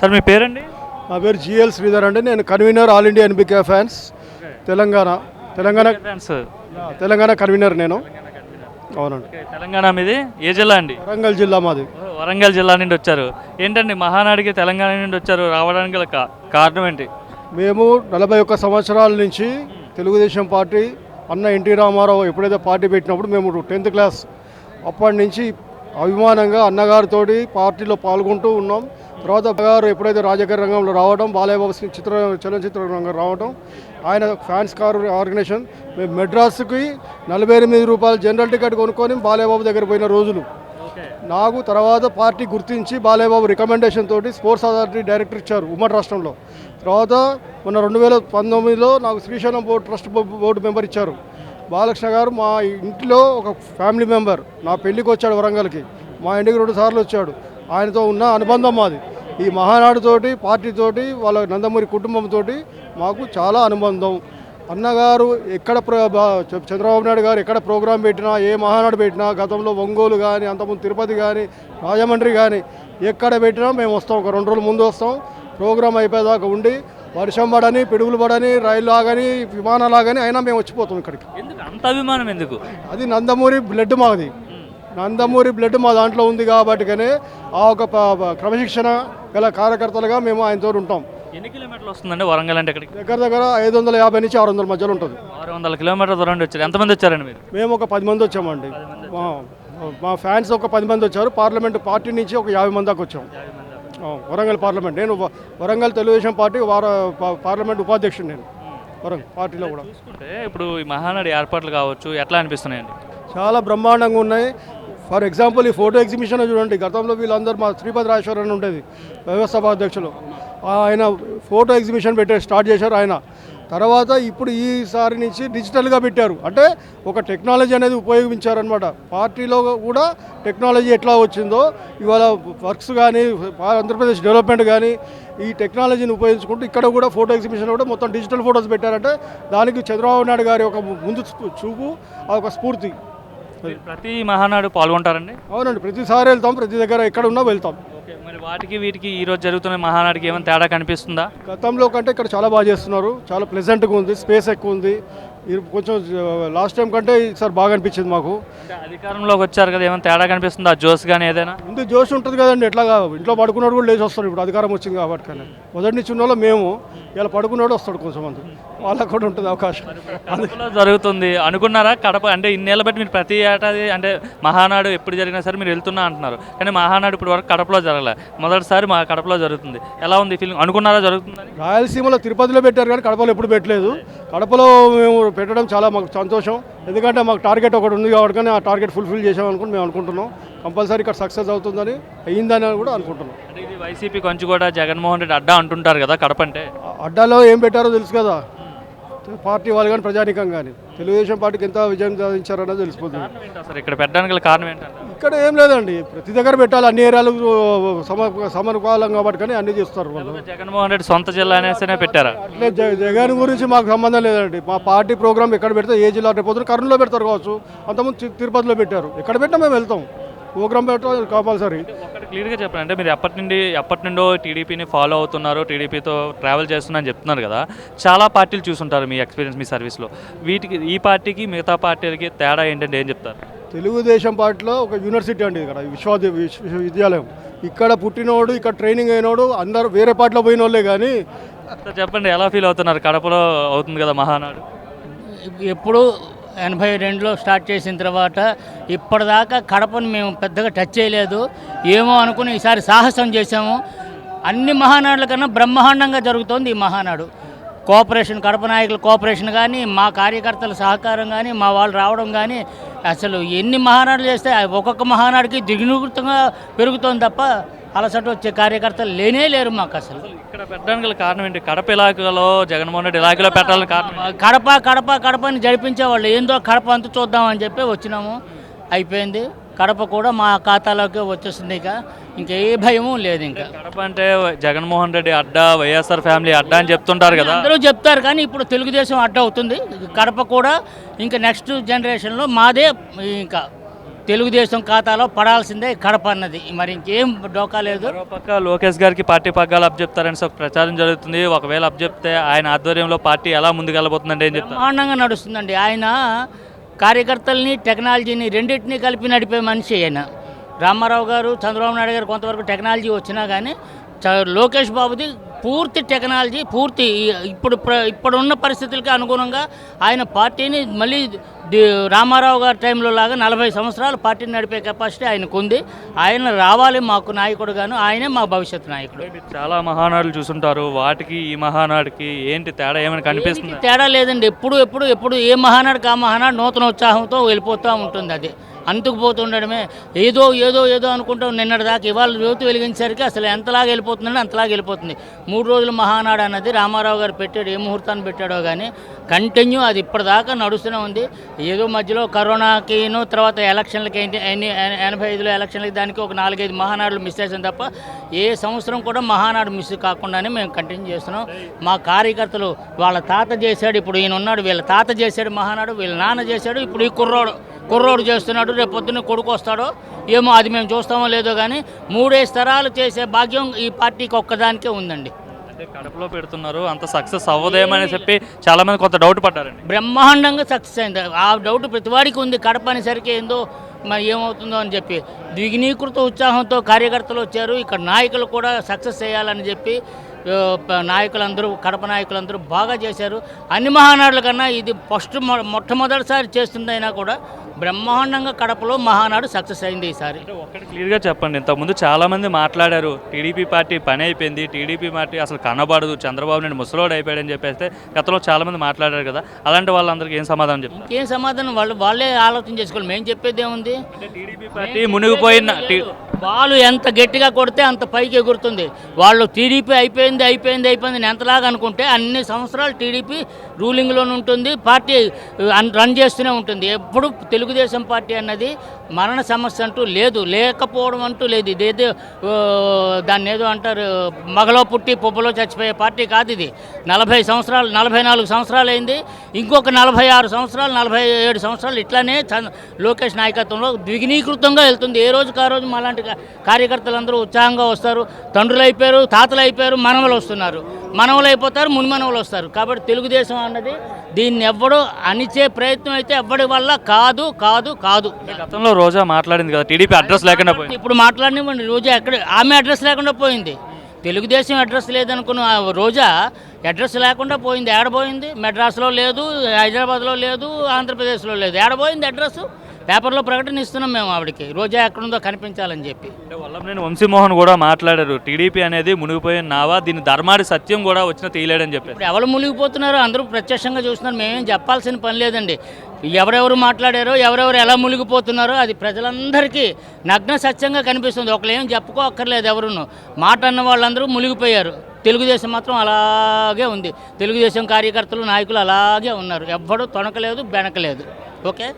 Sir మీ పేరండి? నా పేరు జిఎల్ శ్రీధర్ అండి. నేను convener all India NBK fans. Telangana. Telangana fans. Telangana convener నేను. అవునండి. తెలంగాణ మీది? ఏ జిల్లా అండి? వరంగల్ జిల్లా మాది. వరంగల్ జిల్లా నుండి వచ్చారు. ఏంటండి మహానాడికి తెలంగాణ నుండి వచ్చారు రావడానికి గల కారణం ఏంటి? మేము నలభై ఒక్క సంవత్సరాల నుంచి తెలుగుదేశం పార్టీ అన్న ఎన్టీ రామారావు ఎప్పుడైతే పార్టీ పెట్టినప్పుడు మేము టెన్త్ క్లాస్ అప్పటి నుంచి అభిమానంగా అన్నగారితోటి పార్టీలో పాల్గొంటూ ఉన్నాం. తర్వాత గారు ఎప్పుడైతే రాజకీయ రంగంలో రావడం బాలయ్యబాబు సి- చిత్ర చలనచిత్ర రంగం రావడం ఆయన ఫ్యాన్స్ కార్ ఆర్గనైజేషన్. మేము మెడ్రాస్కి నలభై ఎనిమిది రూపాయలు జనరల్ టికెట్ కొనుక్కొని బాలయ్యబాబు దగ్గర పోయిన రోజులు. నాకు తర్వాత పార్టీ గుర్తించి బాలయ్యబాబు రికమెండేషన్ తోటి స్పోర్ట్స్ అథారిటీ డైరెక్టర్ ఇచ్చారు ఉమ్మడి రాష్ట్రంలో. తర్వాత మొన్న రెండు వేల పంతొమ్మిదిలో నాకు Srisailam board trust board member ఇచ్చారు. బాలకృష్ణ గారు మా ఇంట్లో ఒక ఫ్యామిలీ మెంబర్ నా పెళ్ళికి వచ్చాడు వరంగల్కి. మా ఇంటికి రెండు సార్లు వచ్చాడు. ఆయనతో ఉన్న అనుబంధం మాది. ఈ మహానాడుతోటి పార్టీతోటి వాళ్ళ నందమూరి కుటుంబంతో మాకు చాలా అనుబంధం. అన్నగారు ఎక్కడ ప్ర- బా- చ- చంద్రబాబు నాయుడు గారు ఎక్కడ ప్రోగ్రాం పెట్టినా ఏ మహానాడు పెట్టినా గతంలో ఒంగోలు కానీ అంతకుముందు తిరుపతి కానీ రాజమండ్రి కానీ ఎక్కడ పెట్టినా మేము వస్తాం. ఒక రెండు రోజులు ముందు వస్తాం. ప్రోగ్రాం అయిపోయేదాకా ఉండి వర్షం పడని పిడుగులు పడని రైలు ఆగని విమానాలు ఆగని అయినా మేము వచ్చిపోతాం ఇక్కడికి. అంత అభిమానం ఎందుకు? అది నందమూరి బ్లడ్ మాది. నందమూరి బ్లడ్ మా దాంట్లో ఉంది కాబట్టికనే ఆ ఒక క్రమశిక్షణ గల కార్యకర్తలుగా మేము ఆయనతో ఉంటాం. ఎన్ని కిలోమీటర్లు వస్తుందండి వరంగల్ అంటే ఇక్కడికి? దగ్గర దగ్గర ఐదు వందల యాభై నుంచి ఆరు వందల మధ్యలో ఉంటుంది. ఆరు వందల కిలోమీటర్ల దూరం నుండి వచ్చారు. ఎంతమంది వచ్చారండి మీరు? మేము ఒక పది మంది వచ్చామండి. మా- ఫ్యాన్స్ ఒక పది మంది వచ్చారు. పార్లమెంట్ పార్టీ నుంచి ఒక యాభై మంది దాకా వచ్చాం. వరంగల్ పార్లమెంట్. నేను వరంగల్ తెలుగుదేశం పార్టీ వార పార్లమెంట్ ఉపాధ్యక్షుడు నేను. వరంగల్ పార్టీలో కూడా. చూసుకుంటే ఇప్పుడు ఈ మహానాడు ఏర్పాట్లు కావచ్చు ఎట్లా అనిపిస్తున్నాయండి? చాలా బ్రహ్మాండంగా ఉన్నాయి. ఫర్ ఎగ్జాంపుల్ ఈ ఫోటో ఎగ్జిబిషన్ చూడండి గతంలో వీళ్ళందరూ మా శ్రీపతి రాజేశ్వర్ అని ఉండేది వ్యవస్థాపక అధ్యక్షులు ఆయన ఫోటో ఎగ్జిబిషన్ పెట్టే స్టార్ట్ చేశారు ఆయన. తర్వాత ఇప్పుడు ఈసారి నుంచి డిజిటల్గా పెట్టారు. అంటే ఒక టెక్నాలజీ అనేది ఉపయోగించారనమాట పార్టీలో కూడా టెక్నాలజీ ఎట్లా వచ్చిందో ఇవాళ వర్క్స్ కానీ ఆంధ్రప్రదేశ్ డెవలప్మెంట్ కానీ ఈ టెక్నాలజీని ఉపయోగించుకుంటూ ఇక్కడ కూడా ఫోటో ఎగ్జిబిషన్ కూడా మొత్తం డిజిటల్ ఫోటోస్ పెట్టారంటే దానికి చంద్రబాబు నాయుడు గారి ఒక ముందు చూపు ఆ ఒక స్ఫూర్తి. మీరు ప్రతి మహానాడు పాల్గొంటారండి? అవునండి ప్రతిసారి వెళ్తాం ప్రతి దగ్గర ఎక్కడ ఉన్నా వెళ్తాం. ఓకే మరి వాటికి వీటికి ఈ రోజు జరుగుతున్న మహానాడికి ఏమైనా తేడా కనిపిస్తుందా? గతంలో కంటే ఇక్కడ చాలా బాగా చేస్తున్నారు. చాలా ప్లెజెంట్గా ఉంది స్పేస్ ఎక్కువ ఉంది. కొంచెం లాస్ట్ టైం కంటే ఈసారి బాగా అనిపించింది మాకు. అంటే అధికారంలోకి వచ్చారు కదా ఏమైనా తేడా కనిపిస్తుందా? జోస్ కానీ ఏదైనా? ముందు జోష్ ఉంటుంది కదండి ఎట్లాగా ఇంట్లో పడుకున్నాడు కూడా లేచి వస్తారు ఇప్పుడు అధికారం వచ్చింది కాబట్టి కానీ మొదటి నుంచి ఉన్న మేము ఇలా పడుకున్నాడు వస్తాడు కొంచెం మంది. వాళ్ళకు కూడా ఉంటుంది అవకాశం. జరుగుతుంది. అనుకున్నారా? కడప అంటే ఇన్నేళ్ళ బట్టి మీరు ప్రతి ఏటా అంటే మహానాడు ఎప్పుడు జరిగినా సరే మీరు వెళ్తున్నా అంటున్నారు. కానీ మహానాడు ఇప్పుడు వరకు కడపలో జరగలే. మొదటిసారి మా కడపలో జరుగుతుంది. ఎలా ఉంది ఫీలింగ్ అనుకున్నారా జరుగుతుందని? రాయలసీమలో తిరుపతిలో పెట్టారు కానీ కడపలో ఎప్పుడు పెట్టలేదు. కడపలో మేము పెట్టడం చాలా మాకు సంతోషం. ఎందుకంటే మాకు టార్గెట్ ఒకటి ఉంది కాబట్టి కానీ ఆ టార్గెట్ ఫుల్ఫిల్ చేసామనుకుని మేము అనుకుంటున్నాం. కంపల్సరీ ఇక్కడ సక్సెస్ అవుతుందని అయ్యిందని కూడా అనుకుంటున్నాం. అంటే ఇది వైసీపీ కొంచెం కూడా జగన్మోహన్ రెడ్డి అడ్డా అంటుంటారు కదా కడప అంటే? అడ్డాలో ఏం పెట్టారో తెలుసు కదా. పార్టీ వాళ్ళు కానీ ప్రజానికం కానీ. తెలుగుదేశం పార్టీకి ఎంత విజయం సాధించారన్నది తెలిసిపోతుంది. ఇక్కడ పెట్టడానికి గల కారణం ఏంటంటే ఇక్కడ ఏం లేదండి. ప్రతి దగ్గర పెట్టాలి. అన్ని ఏరియాలు సమ సమకాలం కాబట్టి కానీ అన్ని చేస్తారు వాళ్ళు. జగన్మోహన్ రెడ్డి సొంత జిల్లా అనేసనే పెట్టారా? అట్లే జ- జగన్ గురించి మాకు సంబంధం లేదండి. మా పార్టీ ప్రోగ్రామ్ ఎక్కడ పెడితే ఏ జిల్లా రేపు కర్నూలులో పెడతారు కావచ్చు. అంతకుముందు తి- తిరుపతిలో పెట్టారు. ఎక్కడ పెట్టినా మేము వెళ్తాం. ప్రోగ్రామ్ పెట్టాలి కంపల్సరీ. క్లియర్గా చెప్పండి అంటే మీరు ఎప్పటి నుండి ఎప్పటి నుండో టీడీపీని ఫాలో అవుతున్నారు టీడీపీతో ట్రావెల్ చేస్తున్నా అని చెప్తున్నారు కదా. చాలా పార్టీలు చూసుంటారు మీ ఎక్స్పీరియన్స్ మీ సర్వీస్లో. వీటికి ఈ పార్టీకి మిగతా పార్టీలకి తేడా ఏంటంటే ఏం చెప్తారు? తెలుగుదేశం పార్టీలో ఒక యూనివర్సిటీ అండి ఇక్కడ విశ్వ విశ్వవిద్యాలయం. ఇక్కడ పుట్టినోడు ఇక్కడ ట్రైనింగ్ అయినోడు అందరూ వేరే పార్టీలో పోయిన వాళ్ళే కానీ చెప్పండి ఎలా ఫీల్ అవుతున్నారు? కడపలో అవుతుంది కదా మహానాడు. ఎప్పుడు ఎనభై రెండులో స్టార్ట్ చేసిన తర్వాత ఇప్పటిదాకా కడపను మేము పెద్దగా టచ్ చేయలేదు. ఏమో అనుకుని ఈసారి సాహసం చేశాము. అన్ని మహానాడుల కన్నా బ్రహ్మాండంగా జరుగుతోంది ఈ మహానాడు. కోఆపరేషన్ కడప నాయకుల కోఆపరేషన్ కానీ మా కార్యకర్తల సహకారం కానీ మా వాళ్ళు రావడం కానీ అసలు ఎన్ని మహానాడులు చేస్తే ఒక్కొక్క మహానాడుకి దిగునుగుతంగా పెరుగుతోంది తప్ప అలసట వచ్చే కార్యకర్తలు లేనే లేరు మాకు అసలు. ఇక్కడ పెట్టడానికి గల కారణం ఏంటి? కడప ఇలాఖలో జగన్మోహన్ రెడ్డి ఇలాఖలో పెట్టాలని కారణం? కడప కడప కడపని జరిపించేవాళ్ళు. ఏందో కడప అంత చూద్దామని చెప్పి వచ్చినాము. అయిపోయింది. కడప కూడా మా ఖాతాలోకి వచ్చేస్తుంది ఇక. ఇంకా ఏ భయము లేదు ఇంకా. కడప అంటే జగన్మోహన్ రెడ్డి అడ్డా వైఎస్ఆర్ ఫ్యామిలీ అడ్డా అని చెప్తుంటారు కదా. అందరూ చెప్తారు కానీ ఇప్పుడు తెలుగుదేశం అడ్డ అవుతుంది. కడప కూడా ఇంకా నెక్స్ట్ జనరేషన్లో మాదే ఇంకా తెలుగుదేశం ఖాతాలో పడాల్సిందే కడప అన్నది. మరి ఇంకేం డోకా లేదు. పక్క లోకేష్ గారికి పార్టీ పగ్గాలు అప్పచెప్తారని ఒక ప్రచారం జరుగుతుంది. ఒకవేళ అప్పచెప్తే ఆయన ఆధ్వర్యంలో పార్టీ ఎలా ముందుకెళ్ళబోతుందంటే ఏం చెప్తారు? బ్రహ్మాండంగా నడుస్తుందండి. ఆయన కార్యకర్తల్ని టెక్నాలజీని రెండింటినీ కలిపి నడిపే మనిషి ఆయన. రామారావు గారు చంద్రబాబు నాయుడు గారు కొంతవరకు టెక్నాలజీ వచ్చినా కానీ లోకేష్ బాబుది పూర్తి టెక్నాలజీ పూర్తి ఇప్పుడు ఇప్పుడున్న పరిస్థితులకి అనుగుణంగా ఆయన పార్టీని మళ్ళీ రామారావు గారి టైంలో లాగా నలభై సంవత్సరాలు పార్టీని నడిపే కెపాసిటీ ఆయనకు ఉంది ఆయన రావాలి మాకు నాయకుడు గాను ఆయనే మా భవిష్యత్ నాయకుడు. చాలా మహానాడులు చూసుంటారు. వాటికి ఈ మహానాడుకి ఏంటి తేడా ఏమైనా కనిపిస్తుంది? తేడా లేదండి. ఎప్పుడు ఎప్పుడు ఎప్పుడు ఏ మహానాడు ఆ మహానాడు నూతన ఉత్సాహంతో వెళ్ళిపోతూ ఉంటుంది అది. అంతుకుపోతుండడమే ఏదో ఏదో ఏదో అనుకుంటాం. నిన్నటి దాకా ఇవాళ జ్యోతి వెలిగించేసరికి అసలు ఎంతలాగా వెళ్ళిపోతుందంటే అంతలాగా వెళ్ళిపోతుంది. మూడు రోజుల మహానాడు అన్నది రామారావు గారు పెట్టాడు ఏ ముహూర్తాన్ని పెట్టాడో కానీ కంటిన్యూ అది ఇప్పటిదాకా నడుస్తూనే ఉంది. ఏదో మధ్యలో కరోనాకిను తర్వాత ఎలక్షన్లకి ఏంటి ఎన్ని- ఎనభై ఐదులో ఎలక్షన్లకి దానికి ఒక నాలుగైదు మహానాడులు మిస్ చేసాం తప్ప ఏ సంవత్సరం కూడా మహానాడు మిస్ కాకుండానే మేము కంటిన్యూ చేస్తున్నాం. మా కార్యకర్తలు వాళ్ళ తాత చేశాడు ఇప్పుడు ఈయన ఉన్నాడు వీళ్ళ తాత చేశాడు మహానాడు వీళ్ళ నాన్న చేశాడు ఇప్పుడు ఈ కుర్రోడు. కుర్రోడు చేస్తున్నాడు రేపు పొద్దున్న కొడుకు వస్తాడో ఏమో అది మేము చూస్తామో లేదో కానీ మూడేసి తరాలు చేసే భాగ్యం ఈ పార్టీకి ఒక్కదానికే ఉందండి. అంటే కడపలో పెడుతున్నారు అంత సక్సెస్ అవ్వదేమని చెప్పి చాలా మంది కొంత డౌట్ పడ్డారండి. బ్రహ్మాండంగా సక్సెస్ అయింది. ఆ డౌట్ ప్రతివాడికి ఉంది కడప అనేసరికి ఏందో మరి ఏమవుతుందో అని చెప్పి. ద్విగునీకృత ఉత్సాహంతో కార్యకర్తలు వచ్చారు ఇక్కడ నాయకులు కూడా సక్సెస్ చేయాలని చెప్పి నాయకులందరూ కడప నాయకులందరూ బాగా చేశారు. అన్ని మహానాడుల కన్నా ఇది ఫస్ట్ మొట్టమొదటిసారి చేస్తుందైనా కూడా బ్రహ్మాండంగా కడపలో మహానాడు సక్సెస్ అయింది ఈసారి. అంటే ఒక్కటి క్లియర్గా చెప్పండి. ఇంతకుముందు చాలా మంది మాట్లాడారు టీడీపీ పార్టీ పని అయిపోయింది టీడీపీ పార్టీ అసలు కనబడదు చంద్రబాబు నాయుడు ముసలోడు అయిపోయాడని చెప్పేస్తే గతంలో చాలా మంది మాట్లాడారు కదా అలాంటి వాళ్ళందరికీ ఏం సమాధానం చెప్తారు? ఏం సమాధానం? వాళ్ళు వాళ్ళే ఆలోచన చేసుకోవాలి. మేము చెప్పేది ఏముంది? టీడీపీ పార్టీ మునిగిపోయిన బాలు ఎంత గట్టిగా కొడితే అంత పైకి ఎగురుతుంది. వాళ్ళు టీడీపీ అయిపోయింది అయిపోయింది అయిపోయింది అని ఎంతలాగా అనుకుంటే అన్ని సంవత్సరాలు టీడీపీ రూలింగ్లోనే ఉంటుంది పార్టీ రన్ చేస్తూనే ఉంటుంది. ఎప్పుడు తెలుగుదేశం పార్టీ అన్నది మరణ సమస్య అంటూ లేదు. లేకపోవడం అంటూ లేదు. ఇదేదో దాన్ని ఏదో అంటారు మగలో పుట్టి పొప్పలో చచ్చిపోయే పార్టీ కాదు ఇది. నలభై సంవత్సరాలు నలభై నాలుగు సంవత్సరాలు అయింది. ఇంకొక నలభై ఆరు సంవత్సరాలు నలభై ఏడు సంవత్సరాలు ఇట్లానే లోకేష్ నాయకత్వంలో ద్విగునీకృతంగా వెళ్తుంది. ఏ రోజు ఆ రోజు మాలాంటి లాంటి కార్యకర్తలందరూ ఉత్సాహంగా వస్తారు. తండ్రులు అయిపోయారు తాతలు అయిపోయారు మనవలు వస్తున్నారు. మనవలు అయిపోతారు మునిమనవలు వస్తారు. కాబట్టి తెలుగుదేశం అన్నది దీన్ని ఎవ్వడూ అణిచే ప్రయత్నం అయితే ఎవ్వడి వల్ల కాదు కాదు కాదు. గతంలో రోజా మాట్లాడింది కదా టీడీపీ అడ్రస్ లేకుండా పోయింది. ఇప్పుడు మాట్లాడినవ్వండి రోజా ఎక్కడ ఆమె అడ్రస్ లేకుండా పోయింది. తెలుగుదేశం అడ్రస్ లేదనుకున్న రోజా అడ్రస్ లేకుండా పోయింది. ఏడపోయింది మెడ్రాస్లో లేదు హైదరాబాద్లో లేదు ఆంధ్రప్రదేశ్లో లేదు. ఏడపోయింది అడ్రస్? పేపర్లో ప్రకటన ఇస్తున్నాం మేము ఆవిడకి. రోజా ఎక్కడుందో కనిపించాలని చెప్పి. వల్లభనేని వంశీమోహన్ కూడా మాట్లాడారు. టీడీపీ అనేది మునిగిపోయిన నావా దీని ధర్మాడి సత్యం కూడా వచ్చిన తీయలేడని ఇప్పుడు ఎవరు మునిగిపోతున్నారో అందరూ ప్రత్యక్షంగా చూస్తున్నారు. మేమేం చెప్పాల్సిన పని లేదండి. ఎవరెవరు మాట్లాడారో ఎవరెవరు ఎలా మునిగిపోతున్నారో అది ప్రజలందరికీ నగ్న సత్యంగా కనిపిస్తుంది. ఒకళ్ళు ఏం చెప్పుకోక్కర్లేదు ఎవరును. మాట అన్న వాళ్ళందరూ మునిగిపోయారు. తెలుగుదేశం మాత్రం అలాగే ఉంది. తెలుగుదేశం కార్యకర్తలు నాయకులు అలాగే ఉన్నారు. ఎవ్వడూ తొణకలేదు బెనకలేదు. ఓకే?